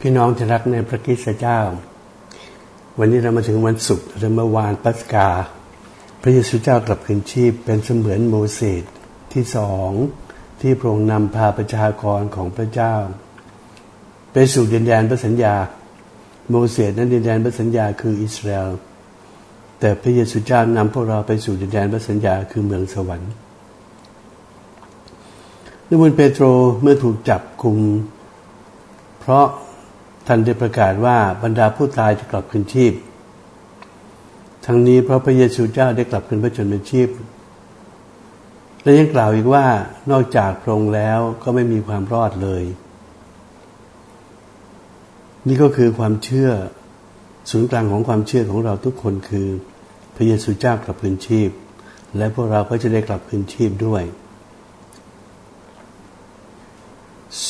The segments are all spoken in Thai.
พี่น้องที่รักในพระคิสต์เจ้า วันนี้เรามาถึงวันศุกร์หรือเมื่อวานปัสกา พระเยซูเจ้ากลับคืนชีพเป็นเสมือนโมเสสที่สองที่พระองค์นำพาประชากรของพระเจ้า ไปสู่ดินแดนพระสัญญา โมเสสนั้นดินแดนพระสัญญาคืออิสราเอลแต่พระเยซูเจ้านำพวกเราไปสู่ดินแดนพระสัญญาคือเมืองสวรรค์นวันเปโตรเมื่อถูกจับคุม เพราะ ท่านได้ประกาศว่าบรรดาผู้ตายจะกลับคืนชีพ ทั้งนี้เพราะพระเยซูเจ้าได้กลับคืนพระชนม์ชีพ และยังกล่าวอีกว่านอกจากพระองค์แล้วก็ไม่มีความรอดเลย นี่ก็คือความเชื่อศูนย์กลางของความเชื่อของเราทุกคนคือ พระเยซูเจ้ากลับคืนชีพ และพวกเราก็จะได้กลับคืนชีพด้วย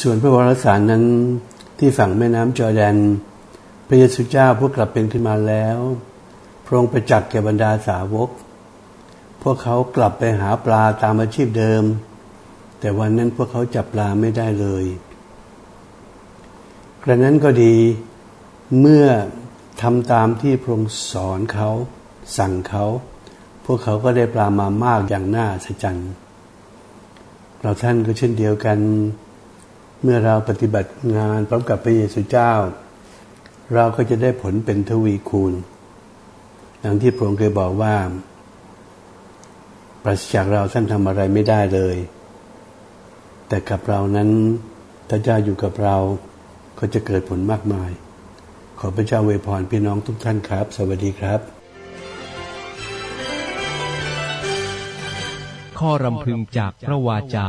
ส่วนพระวรสารนั้น ที่ฝั่งแม่น้ำจอร์แดน พระเยซูเจ้าผู้กลับเป็นขึ้นมาแล้วพระองค์ไปจักแก่บรรดาสาวก พวกเขากลับไปหาปลาตามอาชีพเดิม แต่วันนั้นพวกเขาจับปลาไม่ได้เลยกระนั้นก็ดีเมื่อทำตามที่พระองค์สอนเขาสั่งเขา พวกเขาก็ได้ปลามามากอย่างน่าอัศจรรย์เราท่านก็เช่นเดียวกัน เมื่อเราปฏิบัติงานพร้อมกับพระเยซูเจ้า เราก็จะได้ผลเป็นทวีคูณดังที่พระองค์เคยบอกว่า ปราศจากเราท่านทำอะไรไม่ได้เลย แต่กับเรานั้นถ้าเจ้าอยู่กับเราก็จะเกิดผลมากมาย ขอพระเจ้าเวพรพี่น้องทุกท่านครับ สวัสดีครับ ข้อรำพึงจากพระวาจา